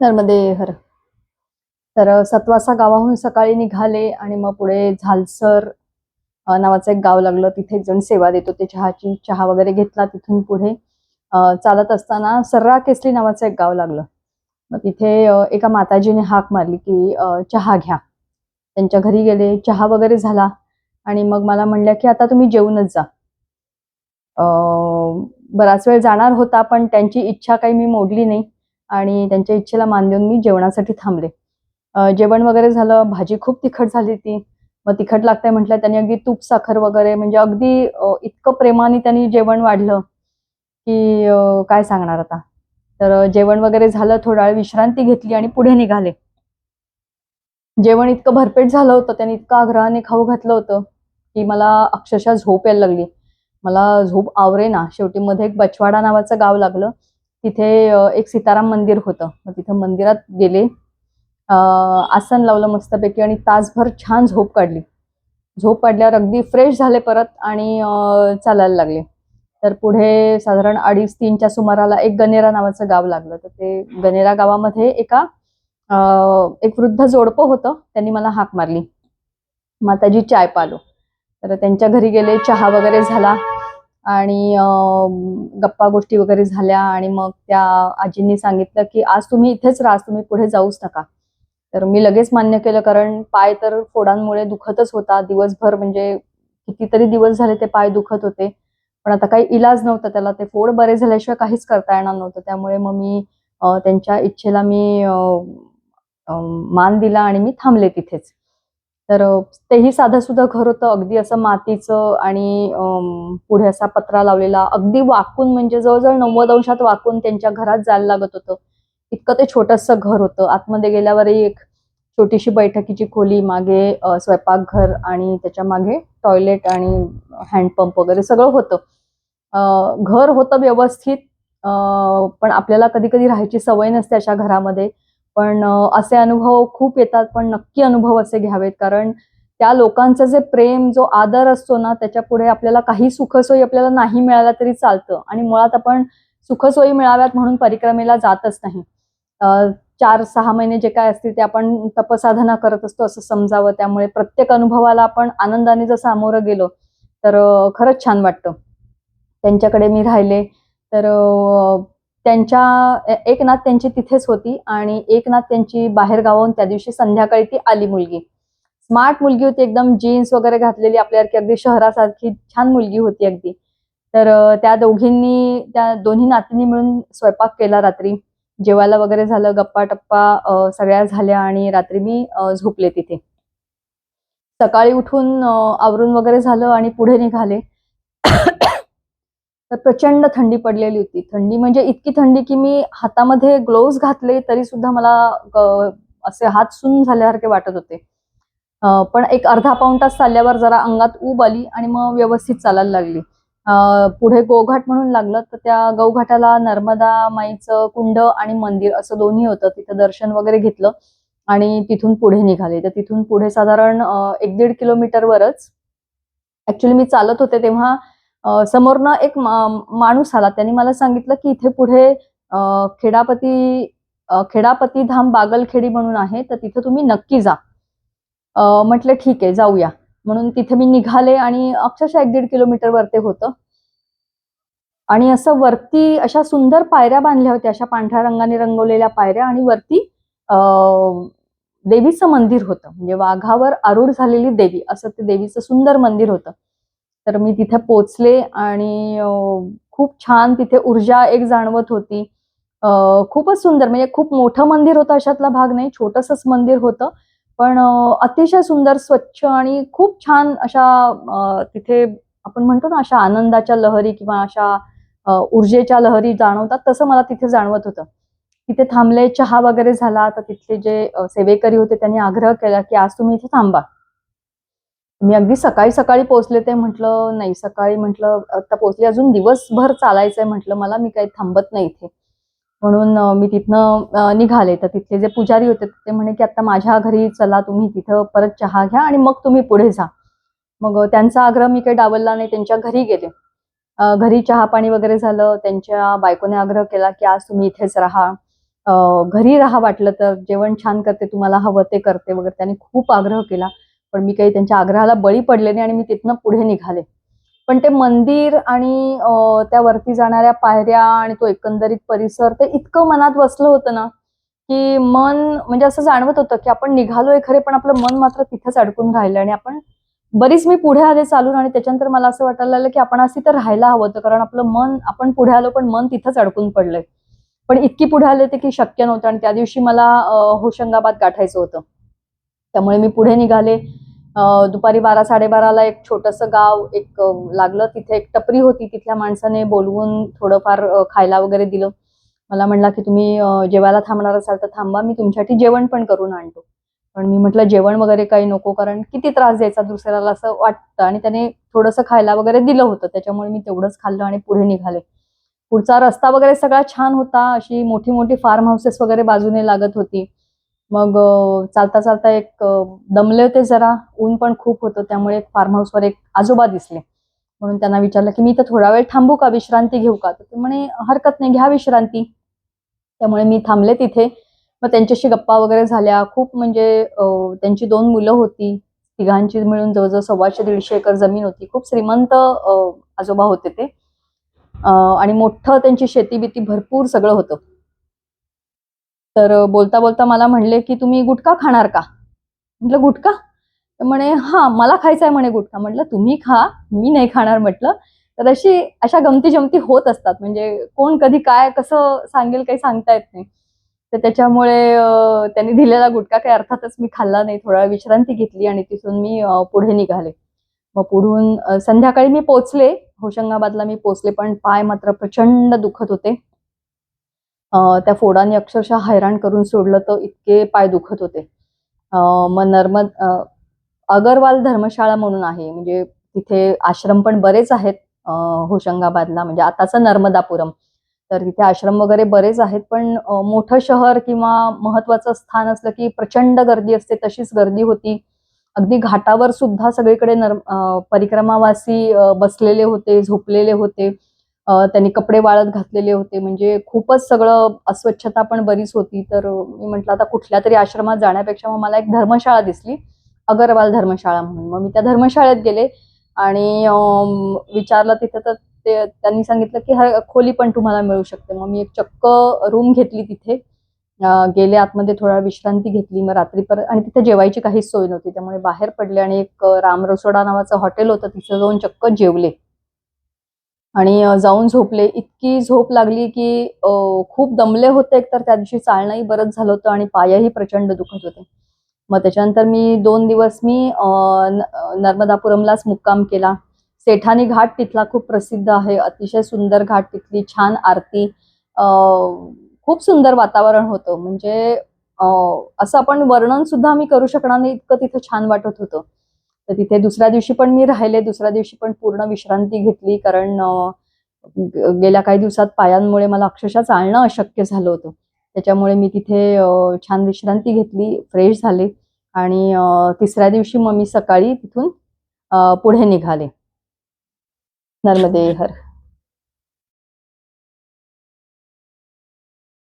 नर्मदे हर तर सतवासा गावाहून सकाळी निघाले आणि मग पुढे झालसर नावाचं एक गाव लागलं. तिथे एक जण सेवा देतो ते चहाची चहा वगैरे घेतला. तिथून पुढे चालत असताना सर्रा केसली नावाचं एक गाव लागलं. मग तिथे एका माताजीने हाक मारली की चहा घ्या. त्यांच्या घरी गेले. चहा वगैरे झाला. आणि मग मला म्हणल्या की आता तुम्ही जेवूनच जा. बराच वेळ जाणार होता पण त्यांची इच्छा काही मी मोडली नाही. आणि त्यांच्या इच्छेला मान देऊन मी जेवणासाठी थांबले. जेवण वगैरे झालं भाजी खूप तिखट झाली ती मग तिखट लागतंय म्हटलं त्यांनी अगदी तूप साखर वगैरे म्हणजे अगदी इतकं प्रेमाने त्यांनी जेवण वाढलं की काय सांगणार आता? तर जेवण वगैरे झालं थोडा वेळ विश्रांती घेतली आणि पुढे निघाले. जेवण इतकं भरपेट झालं होतं त्यांनी इतकं आग्रहाने खाऊ घातलं होतं की मला अक्षरशः झोप यायला लागली. मला झोप आवरे ना शेवटी मध्ये एक बचवाडा नावाचं गाव लागलं. तिथे एक सीताराम मंदिर होतं. मग तिथं मंदिरात गेले. आसन लावलं मस्तपैकी आणि तासभर छान झोप काढली. झोप काढल्यावर अगदी फ्रेश झाले परत आणि चालायला लागले. तर पुढे साधारण अडीच तीनच्या सुमाराला एक गणेरा नावाचं गाव लागलं. तर ते गणेरा गावामध्ये एका एक वृद्ध जोडपं होतं. त्यांनी मला हाक मारली. माताजी चाय पालो. तर त्यांच्या घरी गेले. चहा वगैरे झाला. आणि गप्पा गोष्टी वगैरे झाल्या आणि मग त्या आजींनी सांगितलं की आज तुम्ही इथेच राहा आज तुम्ही पुढे जाऊच नका. तर मी लगेच मान्य केलं कारण पाय तर फोडांमुळे दुखतच होता. दिवसभर म्हणजे कितीतरी दिवस झाले ते पाय दुखत होते. पण आता काही इलाज नव्हता त्याला ते फोड बरे झाल्याशिवाय काहीच करता येणार नव्हतं. त्यामुळे मग मी त्यांच्या इच्छेला मी मान दिला आणि मी थांबले तिथेच. तर तेही साधं सुद्धा घर होतं. अगदी असं मातीचं आणि पुढे असा पत्रा लावलेला. अगदी वाकून म्हणजे जवळजवळ नव्वद अंशात वाकून त्यांच्या घरात जायला लागत होतं. इतकं ते छोटंसं घर होतं. आतमध्ये गेल्यावरही एक छोटीशी बैठकीची खोली मागे स्वयंपाकघर आणि त्याच्यामागे टॉयलेट आणि हँडपंप वगैरे सगळं होतं. घर होतं व्यवस्थित पण आपल्याला कधी कधी राहायची सवय नसते अशा घरामध्ये. पण असे अनुभव खूप येतात पण नक्की अनुभव असे घ्यावेत. कारण त्या लोकांचं जे प्रेम जो आदर असतो ना त्याच्या पुढे आपल्याला काही सुखसोयी आपल्याला नाही मिळाल्या तरी चालतं. आणि मुळात आपण सुखसोयी मिळाव्यात म्हणून परिक्रमेला जातच नाही. चार सहा महिने जे काय असतील ते आपण तपसाधना करत असतो असं समजावं. त्यामुळे प्रत्येक अनुभवाला आपण आनंदाने जर सामोरं गेलो तर खरंच छान वाटतं. त्यांच्याकडे मी राहिले तर त्यांच्या एक नाथ त्यांची तिथेच होती आणि एक नाथ त्यांची बाहेर गावाहून त्या दिवशी संध्याकाळी ती आली मुलगी. स्मार्ट मुलगी होती एकदम जीन्स वगैरे घातलेली आपल्यासारखी अगदी शहरासारखी छान मुलगी होती अगदी. तर त्या दोघींनी त्या दोन्ही नातींनी मिळून स्वयंपाक केला रात्री. जेवायला वगैरे झालं गप्पा टप्पा सगळ्या झाल्या आणि रात्री मी झोपले तिथे. सकाळी उठून आवरून वगैरे झालं आणि पुढे निघाले. तर प्रचंड थंडी पडलेली होती. थंडी म्हणजे इतकी थंडी की मी हातामध्ये ग्लोव्स घातले तरी सुद्धा मला असे हात सुन झाल्यासारखे वाटत होते. पण एक अर्धा पाऊण तास चालल्यावर जरा अंगात ऊब आली आणि मग व्यवस्थित चालायला लागली. पुढे गोघाट म्हणून लागलं तर त्या गौघाटाला नर्मदा माईचं कुंड आणि मंदिर असं दोन्ही होतं. तिथं दर्शन वगैरे घेतलं आणि तिथून पुढे निघाले. तर तिथून पुढे साधारण एक दीड किलोमीटरवरच ऍक्च्युली मी चालत होते तेव्हा समोरनं एक माणूस आला. त्यांनी मला सांगितलं की इथे पुढे खेडापती खेडापती धाम बागलखेडी म्हणून आहे तर तिथे तुम्ही नक्की जा. म्हटलं ठीक आहे जाऊया. म्हणून तिथे मी निघाले आणि अक्षरशः एक दीड किलोमीटर वरते होतं. आणि असं वरती अशा सुंदर पायऱ्या बांधल्या होत्या अशा पांढऱ्या रंगाने रंगवलेल्या पायऱ्या आणि वरती अ, देवीचं मंदिर होतं. म्हणजे वाघावर आरूढ झालेली देवी असं ते देवीचं सुंदर मंदिर होतं. तर मी तिथे पोचले आणि खूप छान तिथे ऊर्जा एक जाणवत होती. खूपच सुंदर म्हणजे खूप मोठं मंदिर होतं अशातला भाग नाही छोटसच मंदिर होतं. पण अतिशय सुंदर स्वच्छ आणि खूप छान अशा तिथे आपण म्हणतो ना अशा आनंदाच्या लहरी किंवा अशा ऊर्जेच्या लहरी जाणवतात तसं मला तिथे जाणवत होतं. तिथे थांबले चहा वगैरे झाला तर तिथले जे सेवेकरी होते त्यांनी आग्रह केला की आज तुम्ही इथे थांबा. मी अगदी सकाळी सकाळी पोहोचले ते म्हटलं नाही सकाळी म्हटलं आता पोहोचले अजून दिवसभर चालायचंय म्हटलं मला मी काही थांबत नाही इथे. म्हणून मी तिथनं निघाले. तर तिथले जे पुजारी होते ते म्हणे की आता माझ्या घरी चला तुम्ही तिथं परत चहा घ्या आणि मग तुम्ही पुढे जा. मग त्यांचा आग्रह मी काही डावलला नाही त्यांच्या घरी गेले. घरी चहा पाणी वगैरे झालं त्यांच्या बायकोने आग्रह केला की आज तुम्ही इथेच राहा. घरी राहा वाटलं तर जेवण छान करते तुम्हाला हवं ते करते वगैरे त्यांनी खूप आग्रह केला. पण मी काही त्यांच्या आग्रहाला बळी पडले नाही आणि मी तिथनं पुढे निघाले. पण ते मंदिर आणि त्यावरती त्या वरती जाणाऱ्या पायऱ्या आणि तो एकंदरीत परिसर ते इतकं मनात बसलं होतं ना की मन म्हणजे असं जाणवत होतं की आपण निघालोय खरे पण आपलं मन मात्र तिथेच अडकून राहिलं आणि आपण बरीच मी पुढे आले चालून आणि त्याच्यानंतर मला असं वाटायला लागलं की आपण असं तर राहायला हवं होतं कारण आपलं मन आपण पुढे आलो पण मन तिथंच अडकून पडलंय. पण इतकी पुढे आले होते की शक्य नव्हतं आणि त्या दिवशी मला होशंगाबाद गाठायचं होतं. त्यामुळे मी पुढे निघाले. दुपारी बारा साडेबाराला एक छोटंसं गाव एक लागलं. तिथे एक टपरी होती. तिथल्या माणसाने बोलवून थोडंफार खायला वगैरे दिलं. मला म्हणला की तुम्ही जेवायला थांबणार असाल तर थांबा. मी तुमच्यासाठी जेवण पण करून आणतो. पण मी म्हटलं जेवण वगैरे काही नको. कारण किती त्रास द्यायचा दुसऱ्याला असं वाटतं. आणि त्याने थोडंसं खायला वगैरे दिलं होतं. त्याच्यामुळे मी तेवढंच खाल्लं आणि पुढे निघाले. पुढचा रस्ता वगैरे सगळा छान होता. अशी मोठी मोठी फार्म हाऊसेस वगैरे बाजूने लागत होती. मग चालता चालता एक दमले होते जरा ऊन पण खूप होतं त्यामुळे एक फार्म हाऊसवर एक आजोबा दिसले. म्हणून त्यांना विचारलं की मी इथं थोडा वेळ थांबू का? विश्रांती घेऊ का? तर ते म्हणे हरकत नाही घ्या विश्रांती. त्यामुळे मी थांबले तिथे. मग त्यांच्याशी गप्पा वगैरे झाल्या. खूप म्हणजे त्यांची दोन मुलं होती. तिघांची मिळून जवळजवळ सव्वाशे दीडशे एकर जमीन होती. खूप श्रीमंत आजोबा होते ते. आणि मोठं त्यांची शेती बिती भरपूर सगळं होतं. तर बोलता बोलता मला म्हणले की तुम्ही गुटखा खाणार का? म्हटलं गुटखा? तर म्हणे हा मला खायचा आहे म्हणे गुटखा. म्हटलं तुम्ही खा मी नाही खाणार म्हटलं. तर अशी अशा गमती जमती होत असतात. म्हणजे कोण कधी काय कसं सांगेल काही सांगता येत नाही. तर त्याच्यामुळे त्यांनी दिलेला गुटखा काही अर्थातच मी खाल्ला नाही. थोडा विश्रांती घेतली आणि तिथून मी पुढे निघाले. मग पुढून संध्याकाळी मी पोचले. होशंगाबादला मी पोचले पण पाय मात्र प्रचंड दुखत होते. त्या फोडाने अक्षरशः हैराण करून सोडलं तर इतके पाय दुखत होते. मग नर्मद अगरवाल धर्मशाळा म्हणून आहे म्हणजे तिथे आश्रम पण बरेच आहेत होशंगाबादला म्हणजे आताचा नर्मदापुरम. तर तिथे आश्रम वगैरे बरेच आहेत पण मोठं शहर किंवा महत्वाचं स्थान असलं की प्रचंड गर्दी असते तशीच गर्दी होती. अगदी घाटावर सुद्धा सगळीकडे नर परिक्रमावासी बसलेले होते झोपलेले होते. त्यांनी कपडे वाळत घातलेले होते. म्हणजे खूपच सगळं अस्वच्छता पण बरीच होती. तर मी म्हटलं आता कुठल्या तरी आश्रमात जाण्यापेक्षा मग मला एक धर्मशाळा दिसली. अगरवाल धर्मशाळा म्हणून. मग मी त्या धर्मशाळेत गेले आणि विचारलं तिथे तर ते त्यांनी सांगितलं की हा खोली पण तुम्हाला मिळू शकते. मग मी एक चक्क रूम घेतली तिथे. गेले आतमध्ये थोडा विश्रांती घेतली. मग रात्री परत आणि तिथे जेवायची काहीच सोय नव्हती. त्यामुळे बाहेर पडले आणि एक राम रसोडा नावाचं हॉटेल होतं. तिथे जाऊन चक्क जेवले. आणि जाऊन झोपले. इतकी झोप लागली की खूप दमले होते एकतर. त्या दिवशी चालणंही बरंच झालं होतं आणि पायही प्रचंड दुखत होते. मग त्याच्यानंतर मी दोन दिवस मी नर्मदापुरमलाच मुक्काम केला. सेठानी घाट तिथला खूप प्रसिद्ध आहे. अतिशय सुंदर घाट तिथली छान आरती. खूप सुंदर वातावरण होतं. म्हणजे असं आपण वर्णन सुद्धा मी करू शकणार नाही. इतकं तिथं छान वाटत होतं. तर तिथे दुसऱ्या दिवशी पण मी राहिले. दुसऱ्या दिवशी पण पूर्ण विश्रांती घेतली कारण गेल्या काही दिवसात पायांमुळे मला अक्षरशः चालणं अशक्य झालं होतं. त्याच्यामुळे मी तिथे छान विश्रांती घेतली फ्रेश झाले आणि तिसऱ्या दिवशी मग मी सकाळी तिथून पुढे निघाले. नर्मदे हर.